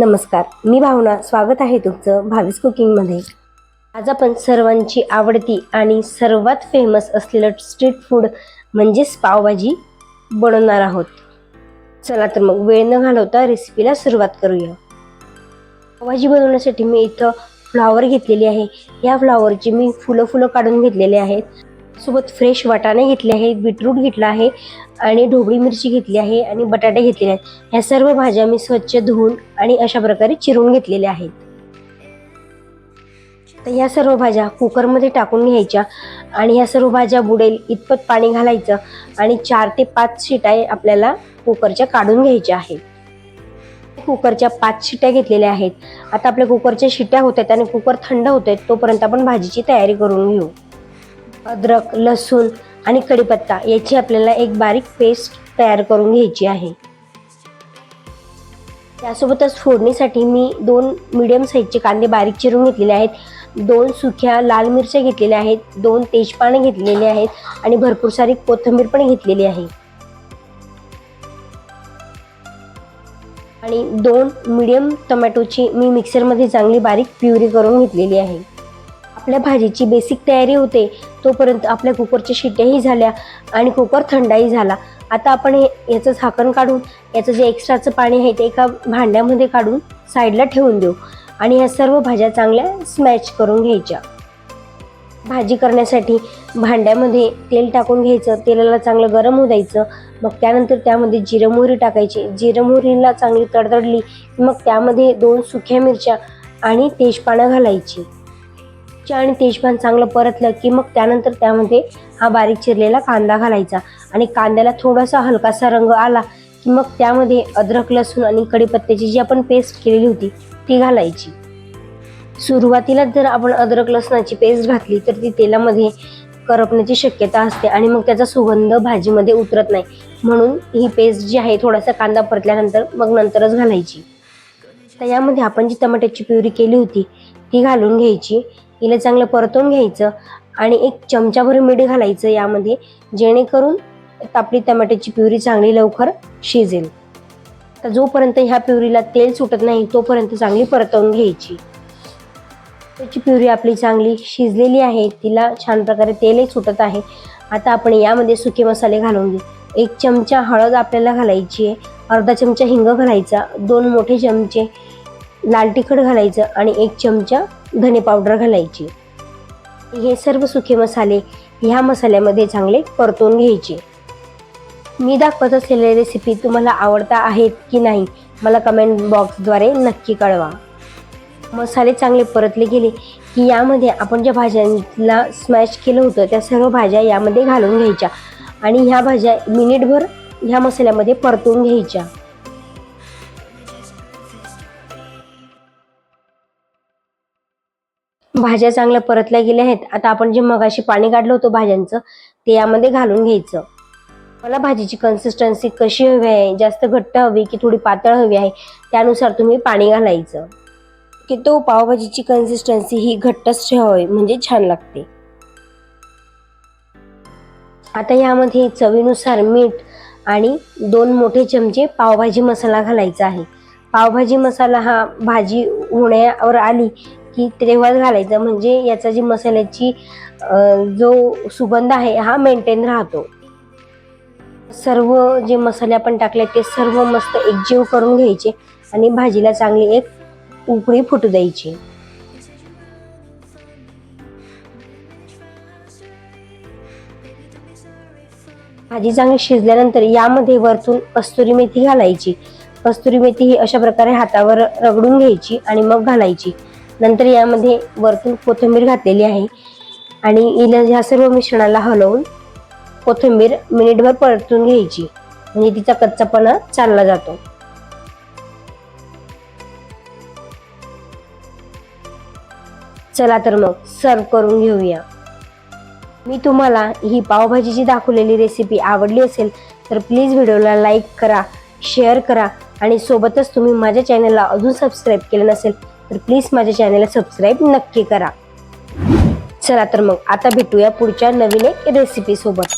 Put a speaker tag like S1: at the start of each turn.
S1: नमस्कार मी भावना. स्वागत आहे तुमचं भावीस कुकिंगमध्ये. आज आपण सर्वांची आवडती आणि सर्वात फेमस असलेलं स्ट्रीट फूड म्हणजेच पावभाजी बनवणार आहोत. चला तर मग वेळ न घालवता रेसिपीला सुरुवात करूया. पावभाजी बनवण्यासाठी मी इथं फ्लॉवर घेतलेली आहे. या फ्लॉवरची मी फुलं फुलं काढून घेतलेले आहेत. सोबत फ्रेश वाटाणे घेतले आहेत बीटरूट घेतला आहे आणि ढोबळी मिरची घेतली आहे आणि बटाटे घेतलेले आहेत. ह्या सर्व भाज्या मी स्वच्छ धुवून आणि अशा प्रकारे चिरून घेतलेल्या आहेत. तर ह्या सर्व भाज्या कुकरमध्ये टाकून घ्यायच्या आणि ह्या सर्व भाज्या बुडेल इतपत पाणी घालायचं आणि चार ते पाच शिट्या आपल्याला कुकरच्या काढून घ्यायच्या आहेत. कुकरच्या पाच शिट्या घेतलेल्या आहेत. आता आपल्या कुकरच्या शिट्या होत आहेत आणि कुकर थंड होत आहेत तोपर्यंत आपण भाजीची तयारी करून घेऊ. अद्रक लसूण आणि कढीपत्ता याची आपल्याला एक बारीक पेस्ट तयार करून घ्यायची आहे. त्यासोबतच फोडणीसाठी मी दोन मिडियम साईजचे कांदे बारीक चिरून घेतलेले आहेत. दोन सुक्या लाल मिरच्या घेतलेल्या आहेत दोन तेजपाने घेतलेले आहेत आणि भरपूर सारी कोथिंबीर पण घेतलेली आहे. आणि दोन मिडियम टोमॅटोची मी मिक्सरमध्ये चांगली बारीक प्युरी करून घेतलेली आहे. आपल्या भाजीची बेसिक तयारी होते. तोपर्यंत आपल्या कुकरच्या शिट्याही झाल्या आणि कुकर थंडाही झाला. आता आपण हे याचं झाकण काढून याचं जे एक्स्ट्राचं पाणी आहे ते एका भांड्यामध्ये काढून साईडला ठेवून देऊ. आणि ह्या सर्व भाज्या चांगल्या स्मॅच करून घ्यायच्या. भाजी करण्यासाठी भांड्यामध्ये तेल टाकून घ्यायचं तेलाला चांगलं गरम होऊ द्यायचं. मग त्यानंतर त्यामध्ये जिरं मोहरी टाकायची. जिरं मोहरीला चांगली तडतडली मग त्यामध्ये दोन सुक्या मिरच्या आणि तेजपानं घालायची. मिरची आणि तेजपान चांगलं परतलं की मग त्यानंतर त्यामध्ये हा बारीक चिरलेला कांदा घालायचा. आणि कांद्याला थोडासा हलकासा रंग आला की मग त्यामध्ये अद्रक लसूण आणि कढीपत्त्याची जी आपण पेस्ट केलेली होती ती घालायची. सुरुवातीला जर आपण अद्रक लसणाची पेस्ट घातली तर ती तेलामध्ये करपण्याची शक्यता असते आणि मग त्याचा सुगंध भाजीमध्ये उतरत नाही. म्हणून ही पेस्ट जी आहे थोडासा कांदा परतल्यानंतर मग नंतरच घालायची. तर यामध्ये आपण जी टमाट्याची प्युरी केली होती ती घालून घ्यायची. हिला चांगलं परतून घ्यायचं आणि एक चमचाभर मीठ घालायचं यामध्ये जेणेकरून आपली टमाट्याची प्युरी चांगली लवकर शिजेल. तर जोपर्यंत ह्या प्युरीला तेल सुटत नाही तोपर्यंत चांगली परतवून घ्यायची. त्याची प्युरी आपली चांगली शिजलेली आहे तिला छान प्रकारे तेलही सुटत आहे. आता आपण यामध्ये सुके मसाले घालून घेऊ. एक चमचा हळद आपल्याला घालायची आहे अर्धा चमचा हिंग घालायचा दोन मोठे चमचे लाल तिखट घालायचं आणि एक चमचा धने पावडर घालायची. हे सर्व सुके मसाले ह्या मसाल्यामध्ये चांगले परतून घ्यायचे. मी दाखवत असलेल्या रेसिपी तुम्हाला आवडता आहेत की नाही मला कमेंट बॉक्सद्वारे नक्की कळवा. मसाले चांगले परतले गेले की यामध्ये आपण ज्या भाज्यांना स्मॅश केलं होतं त्या सर्व भाज्या यामध्ये घालून घ्यायच्या आणि ह्या भाज्या मिनिटभर ह्या मसाल्यामध्ये परतून घ्यायच्या. भाज्या चांगल्या परतल्या गेल्या आहेत. आता आपण जे मगाशी पाणी काढलं होतं भाज्यांचं ते यामध्ये घालून घ्यायचं. मला भाजीची कन्सिस्टन्सी कशी हवी आहे? जास्त घट्ट हवी की थोडी पातळ हवी आहे? त्यानुसार तुम्ही पाणी घालायचं. की तो पावभाजीची कन्सिस्टन्सी ही घट्टच ठेवावी म्हणजे छान लागते. आता यामध्ये चवीनुसार मीठ आणि दोन मोठे चमचे पावभाजी मसाला घालायचा आहे. पावभाजी मसाला हा भाजी होण्यावर आली की तेव्हाच घालायचा म्हणजे याचा जी मसाल्याची जो सुगंध आहे हा मेंटेन राहतो. सर्व जे मसाले आपण टाकले ते सर्व मस्त एकजीव करून घ्यायचे आणि भाजीला चांगली एक उकळी फुटू द्यायची. भाजी चांगली शिजल्यानंतर यामध्ये वरतून कस्तुरी मेथी घालायची. कस्तुरी मेथी ही अशा प्रकारे हातावर रगडून घ्यायची आणि मग घालायची. नंतर यामध्ये वरतून कोथिंबीर घातलेली आहे. आणि इला ह्या सर्व मिश्रणाला हलवून कोथिंबीर मिनिटभर परतून घ्यायची. म्हणजे तिचा कच्चापणा चालला जातो. चला तर मग सर्व करून घेऊया. मी तुम्हाला ही पावभाजीची दाखवलेली रेसिपी आवडली असेल तर प्लीज व्हिडिओला लाईक करा शेअर करा आणि सोबतच तुम्ही माझ्या चॅनलला अजून सबस्क्राईब केलं नसेल तर प्लीज माझ्या चॅनलला सबस्क्राईब नक्की करा. चला तर मग आता भेटूया पुढच्या नवीन एक रेसिपी सोबत.